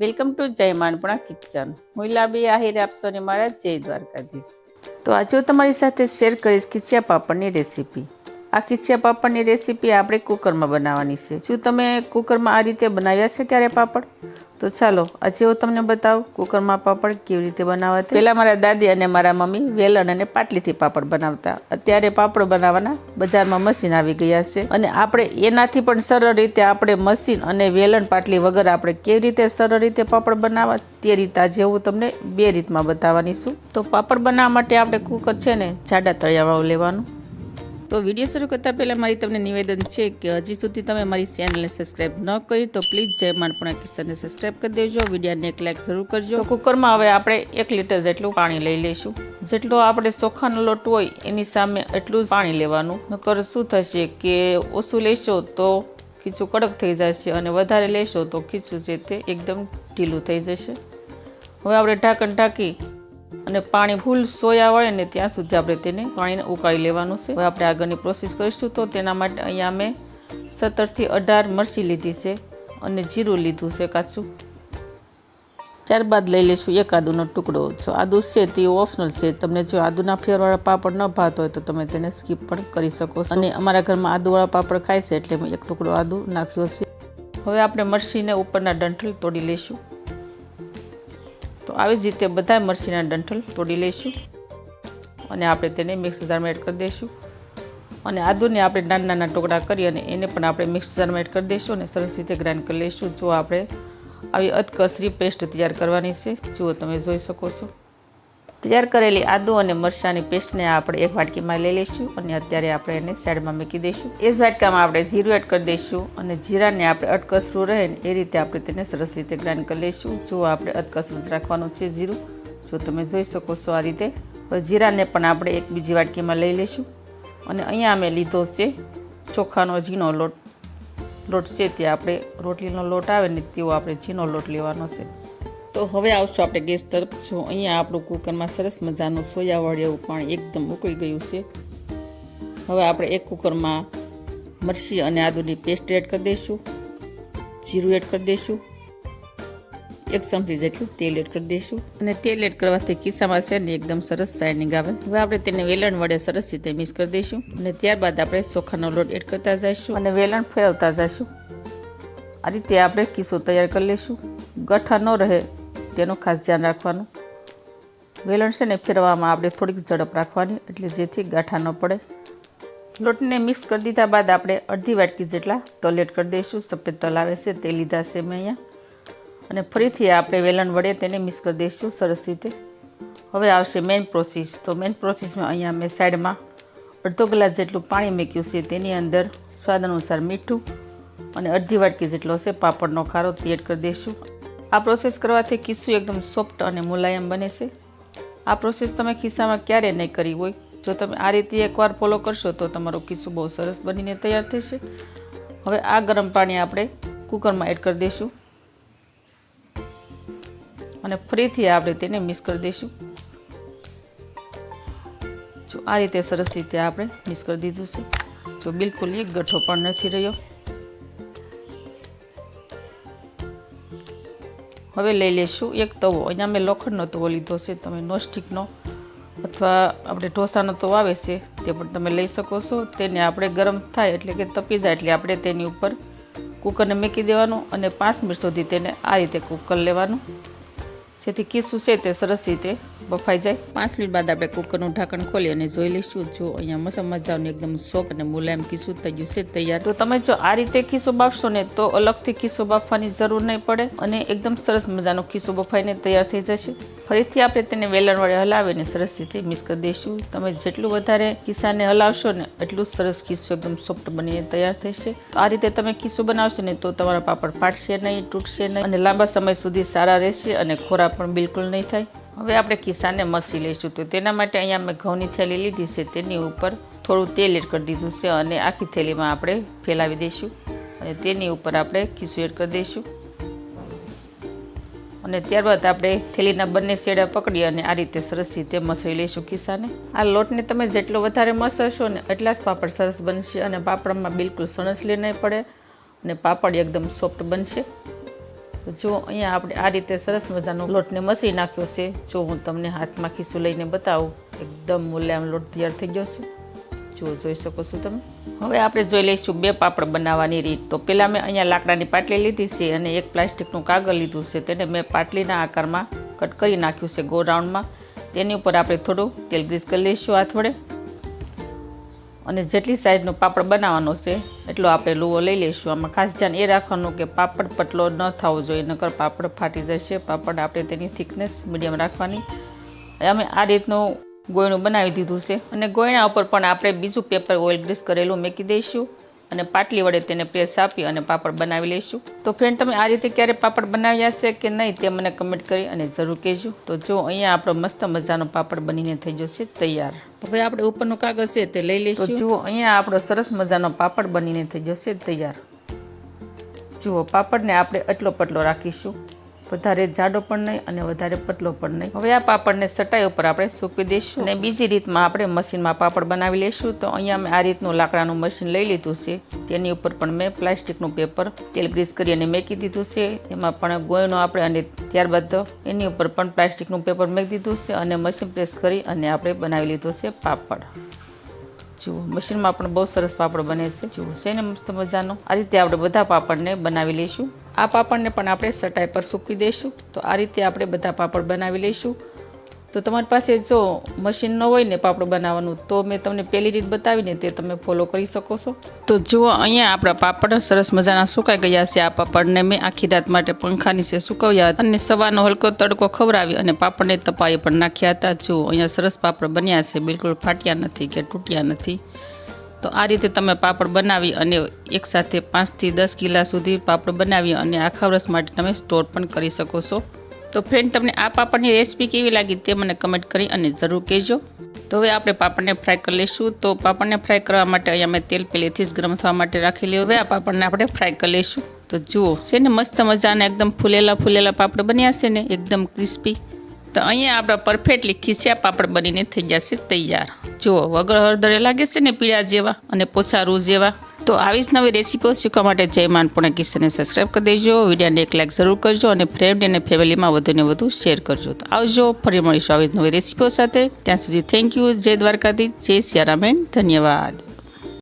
Welcome to જય માનપુણા kitchen હું લાબી આહિર આપશો ને મારા જય દ્વારકાધીશ. તો આજે હું તમારી સાથે શેર કરીશ ખીચિયા પાપડની રેસીપી આ ખીચિયા પાપડની રેસીપી આપણે કુકરમાં બનાવવાની છે. શું તમે કુકરમાં આ રીતે બનાવ્યા છે ક્યારે પાપડ? તો ચાલો, આજે હું તમને બતાવું કુકરમાં પાપડ કેવી રીતે બનાવવા પહેલાં મારા દાદી અને મારા મમ્મી વેલણ અને પાટલીથી પાપડ બનાવતા. અત્યારે પાપડ બનાવવાના બજારમાં મશીન આવી ગયા છે. અને આપણે એનાથી પણ સરળ રીતે આપણે મશીન અને વેલણ, પાટલી વગર આપણે કેવી રીતે સરળ રીતે પાપડ બનાવવા તે રીતે આજે હું તમને બે રીતમાં બતાવવાની છું. તો પાપડ બનાવવા માટે આપણે કુકર છે ને, જાડા તળિયાવાળું લેવાનું. તો વીડિયો શરૂ કરતાં પહેલાં મારી તમને નિવેદન છે કે હજી સુધી તમે મારી ચેનલને સબસ્ક્રાઈબ ન કરી તો પ્લીઝ જય માનપુણા કિસ્સાને સબસ્ક્રાઈબ કરી દેજો. વિડીયાને એક લાઈક જરૂર કરજો. કુકરમાં હવે આપણે એક લીટર જેટલું પાણી લઈ લઈશું. જેટલો આપણે ચોખાનો લોટ હોય એની સામે એટલું જ પાણી લેવાનું. નકર શું થશે કે ઓછું લેશો તો ખીચું કડક થઈ જશે અને વધારે લેશો તો ખીચું છે તે એકદમ ઢીલું થઈ જશે. હવે આપણે ઢાંકણ ઢાંકી અને પાણી ફૂલ સોયા વળે ને ત્યાં સુધી આપણે તેને પાણીને ઉકાળી લેવાનું છે. હવે આપણે આગળની પ્રોસેસ કરીશું તો તેના માટે અહીંયા મેં સત્તરથી અઢાર મરચી લીધી છે અને જીરું લીધું છે કાચું. ત્યારબાદ લઈ લઈશું એક આદુનો ટુકડો. જો આદુ છે તે ઓપ્શનલ છે. તમને જો આદુના ફ્લેવરવાળા પાપડ ન ભાવતો હોય તો તમે તેને સ્કીપ પણ કરી શકો છો. અને અમારા ઘરમાં આદુવાળા પાપડ ખાય છે એટલે મેં એક ટુકડો આદુ નાખ્યો છે. હવે આપણે મરચીને ઉપરના ડંઠલ તોડી લઈશું. તો આવી જ રીતે બધા મરચીના ડંઠલ તોડી લઈશું અને આપણે તેને મિક્સ જારમાં એડ કરી દઈશું. અને આદુને આપણે નાના નાના ટુકડા કરી અને એને પણ આપણે મિક્સ જારમાં એડ કરી દઈશું અને સરસ રીતે ગ્રાઇન્ડ કરી લઈશું. જો આપણે આવી અધકસરી પેસ્ટ તૈયાર કરવાની છે, જુઓ તમે જોઈ શકો છો. તૈયાર કરેલી આદુ અને મરચાંની પેસ્ટને આપણે એક વાટકીમાં લઈ લઈશું અને અત્યારે આપણે એને સાઈડમાં મૂકી દઈશું. એ જ વાટકામાં આપણે જીરું એડ કરી દઈશું અને જીરાને આપણે અટકસરું રહે એ રીતે આપણે તેને સરસ રીતે ગ્રાઇન્ડ કરી લઈશું. જો આપણે અટકસરું રાખવાનું છે જીરું, જો તમે જોઈ શકો છો આ રીતે. જીરાને પણ આપણે એક બીજી વાટકીમાં લઈ લઈશું અને અહીંયા અમે લીધો છે ચોખાનો ઝીણો લોટ. લોટ છે તે આપણે રોટલીનો લોટ આવે ને તેવો આપણે ઝીણો લોટ લેવાનો છે. તો હવે આવશું આપણે ગેસ તરફ. જો અહીંયા આપણું કુકરમાં સરસ મજાનું સોયાવાળી એવું પાણી એકદમ ઉકળી ગયું છે. હવે આપણે એક કુકરમાં મરચી અને આદુની પેસ્ટ એડ કરી દઈશું. જીરું એડ કરી દઈશું. એક ચમચી જેટલું તેલ એડ કરી દઈશું. અને તેલ એડ કરવાથી કિસ્સામાં છે ને એકદમ સરસ શાઇનિંગ આવે. હવે આપણે તેને વેલણ વડે સરસ રીતે મિક્સ કરી દઈશું. અને ત્યારબાદ આપણે ચોખાનો લોટ એડ કરતા જઈશું. અને વેલણ ફેરવતા જઈશું. આ રીતે આપણે કિસ્સો તૈયાર કરી લઈશું. ગઠ્ઠા ન રહે. તેનું ખાસ ધ્યાન રાખવાનું. વેલણ છે ને ફેરવામાં આપણે થોડીક ઝડપ રાખવાની, એટલે જેથી ગાંઠા ન પડે. લોટને મિક્સ કરી દીધા બાદ આપણે અડધી વાટકી જેટલા તલેટ કરી દઈશું. સફેદ તલ આવે છે તે લીધા છે મેં અહીંયા. અને ફરીથી આપણે વેલણ વડે તેને મિક્સ કરી દઈશું સરસ રીતે. હવે આવશે મેઇન પ્રોસેસ તો મેઇન પ્રોસેસમાં અહીંયા મેં સાઈડમાં અડધો ગ્લાસ જેટલું પાણી મૂક્યું છે તેની અંદર સ્વાદ અનુસાર મીઠું અને અડધી વાટકી જેટલો છે પાપડનો ખારો તે એડ કરી દઈશું. આ પ્રોસેસ કરવાથી ખિસ્સું એકદમ સોફ્ટ અને મુલાયમ બને છે. આ પ્રોસેસ તમે ખિસ્સામાં ક્યારે નહીં કરી હોય. જો તમે આ રીતે એકવાર ફોલો કરશો તો તમારું ખિસ્સું બહુ સરસ બનીને તૈયાર થશે. હવે આ ગરમ પાણી આપણે કુકરમાં એડ કરી દઈશું. અને ફરીથી આપણે તેને મિક્સ કરી દઈશું. જો આ રીતે સરસ રીતે આપણે મિક્સ કરી દીધું છે. જો બિલકુલ એક ગઠ્ઠો પણ નથી રહ્યો. હવે લઈ લઈશું એક તવો. અહીંયા મેં લોખંડનો તવો લીધો છે. તમે નોસ્ટિકનો અથવા આપણે ઢોસાનો તવો આવે છે, તે પણ તમે લઈ શકો છો. તેને આપણે ગરમ થાય એટલે કે તપી જાય એટલે આપણે તેની ઉપર કુકરને મૂકી દેવાનું અને પાંચ મિનિટ સુધી તેને આ રીતે કૂક કરી લેવાનું. જેથી કીસું છે તે સરસ રીતે બફાઈ જાય. પાંચ મિનિટ બાદ આપણે કુકરનું ઢાંકણ ખોલી અને જોઈ લઈશું. જો અહીંયા મસ્ત મજાનું એકદમ સોફ્ટ અને મુલાયમ કીસું થઈ ગયું છે તૈયાર. તો તમે જો આ રીતે કિસ્સો બાફશો ને તો અલગથી કિસ્સો બાફવાની જરૂર નહીં પડે અને એકદમ સરસ મજાનો કિસ્સો બફાઈને તૈયાર થઈ જશે. ફરીથી આપણે તેને વેલણ વડે હલાવીને સરસ રીતે મિક્સ કરી દઈશું. તમે જેટલું વધારે ખિસ્સાને હલાવશો ને એટલું સરસ કિસ્સો એકદમ સોફ્ટ બનીને તૈયાર થશે. આ રીતે તમે ખિસ્સો બનાવશો ને તો તમારા પાપડ ફાટશે નહીં તૂટશે નહીં અને લાંબા સમય સુધી સારા રહેશે અને ખોરાક પણ બિલકુલ નહીં થાય. હવે આપણે ખિસ્સાને મસી લઈશું તો તેના માટે અહીંયા મેં ઘઉંની થેલી લીધી છે, તેની ઉપર થોડું તેલ એડ કરી દીધું છે અને આખી થેલીમાં આપણે ફેલાવી દઈશું અને તેની ઉપર આપણે ખીસું એડ કરી દઈશું. અને ત્યારબાદ આપણે થેલીના બંને શેડા પકડી અને આ રીતે સરસ રીતે મસળી લઈશું ખિસ્સાને આ લોટને તમે જેટલો વધારે મસળશો ને એટલા જ પાપડ સરસ બનશે અને પાપડમાં બિલકુલ સણસલી નહીં પડે અને પાપડ એકદમ સોફ્ટ બનશે. જો અહીંયા આપણે આ રીતે સરસ મજાનો લોટને મસી નાખ્યો છે, જો હું તમને હાથમાં ખીસું લઈને બતાવું. એકદમ મુલાયમ લોટ તૈયાર થઈ ગયો છે. જો જોઈ શકો છો તમે. હવે આપણે જોઈ લઈશું બે પાપડ બનાવવાની રીત. તો પહેલાં મેં અહીંયા લાકડાની પાટલી લીધી છે અને એક પ્લાસ્ટિકનું કાગળ લીધું છે. તેને મેં પાટલીના આકારમાં કટ કરી નાખ્યું છે ગોળ રાઉન્ડમાં. તેની ઉપર આપણે થોડું તેલ ગ્રીસ કરી લઈશું આ વડે અને જેટલી સાઇઝનો પાપડ બનાવવાનો છે, એટલો આપણે લુવો લઈ લઈશું. આમાં ખાસ ધ્યાન એ રાખવાનું કે પાપડ પટલો ન થવો જોઈએ, નકર પાપડ ફાટી જશે. પાપડ આપણે તેની થિકનેસ મીડિયમ રાખવાની. અમે આ રીતનું ગોયણું બનાવી દીધું છે. અને ગોયણા ઉપર પણ આપણે બીજું પેપર ઓઇલ ગ્રીસ કરેલું મૂકી દઈશું. અને પાટલી વડે તેને પ્રેસ આપી અને પાપડ બનાવી લઈશું. તો ફ્રેન્ડ તમે આ રીતે ક્યારે પાપડ બનાવ્યા છે કે નહીં તે મને કમેન્ટ કરી અને જરૂર કહેજો. તો જો અહીંયા આપણો મસ્ત મજાનો પાપડ બનીને થઈ જશે તૈયાર. હવે આપણે ઉપરનો કાગળ છે તે લઈ લઈશું. જુઓ અહીંયા આપણો સરસ મજાનો પાપડ બનીને થઈ જશે તૈયાર. જુઓ પાપડને આપણે એટલો પટલો રાખીશું. વધારે જાડો પણ નહીં અને વધારે પતલો પણ નહીં. હવે આ પાપડને સટાઈ ઉપર આપણે સૂકવી દઈશું અને બીજી રીતમાં આપણે મશીનમાં પાપડ બનાવી લઈશું. તો અહીંયા મેં આ રીતનું લાકડાનું મશીન લઈ લીધું છે. તેની ઉપર પણ મેં પ્લાસ્ટિકનું પેપર તેલ ગ્રીસ કરી અને મેકી દીધું છે. એમાં પણ ગોયનો આપણે અને ત્યારબાદ એની ઉપર પણ પ્લાસ્ટિકનું પેપર મેકી દીધું છે અને મશીન પ્રેસ કરી અને આપણે બનાવી લીધું છે પાપડ. જુઓ, મશીનમાં પણ બહુ સરસ પાપડ બને છે. જુઓ છે ને મસ્ત મજાનો. આ રીતે આપણે બધા પાપડને બનાવી લઈશું. આ પાપડને પણ આપણે ચટાઈ પર સૂકવી દઈશું. તો આ રીતે આપણે બધા પાપડ બનાવી લઈશું. તો તમારી પાસે જો મશીન ન હોય ને પાપડ બનાવવાનું, તો મેં તમને પહેલી રીત બતાવીને તે તમે ફોલો કરી શકો છો. તો જુઓ, અહીંયા આપણા પાપડ સરસ મજાના સુકાઈ ગયા છે. આ પાપડને મેં આખી રાત માટે પંખા નીચે સુકવ્યા અને સવારનો હલકો તડકો ખવડાવી અને પાપડને તપાઈ પણ નાખ્યા હતા. જુઓ, અહીંયા સરસ પાપડ બન્યા છે. બિલકુલ ફાટ્યા નથી કે તૂટ્યા નથી. તો આ રીતે તમે પાપડ બનાવી અને એકસાથે પાંચથી દસ કિલા સુધી પાપડ બનાવી અને આખા વર્ષ માટે તમે સ્ટોર પણ કરી શકો છો. તો ફ્રેન્ડ તમને આ પાપડની રેસીપી કેવી લાગી તે મને કમેન્ટ કરી અને જરૂર કહેજો. તો હવે આપણે પાપડને ફ્રાય કરી લઈશું. તો પાપડને ફ્રાય કરવા માટે અહીંયા મેં તેલ પહેલેથી જ ગરમ થવા માટે રાખી લીધું. હવે આ પાપડને આપણે ફ્રાય કરી લઈશું. તો જુઓ છે ને મસ્ત મજાના એકદમ ફૂલેલા ફૂલેલા પાપડ બન્યા છે ને, એકદમ ક્રિસ્પી તો અહીંયા આપણા પરફેક્ટલી ખીસ્યા પાપડ બનીને થઈ જશે તૈયાર. જુઓ, વગર હળદરે લાગે છે ને પીળા જેવા અને પોછા રૂ જેવા. તો આવી જ નવી રેસીપીઓ શીખવા માટે જય માનપૂર્ણ કિસ્સાને સબસ્ક્રાઈબ કરી દેજો, વિડીયોને એક લાઈક જરૂર કરજો અને ફ્રેન્ડ અને ફેમિલીમાં વધુને વધુ શેર કરજો. તો આવજો, ફરી મળીશું આવી જ નવી રેસીપીઓ સાથે. ત્યાં સુધી થેન્ક યુ જય દ્વારકાથી જય સિયારામેન ધન્યવાદ.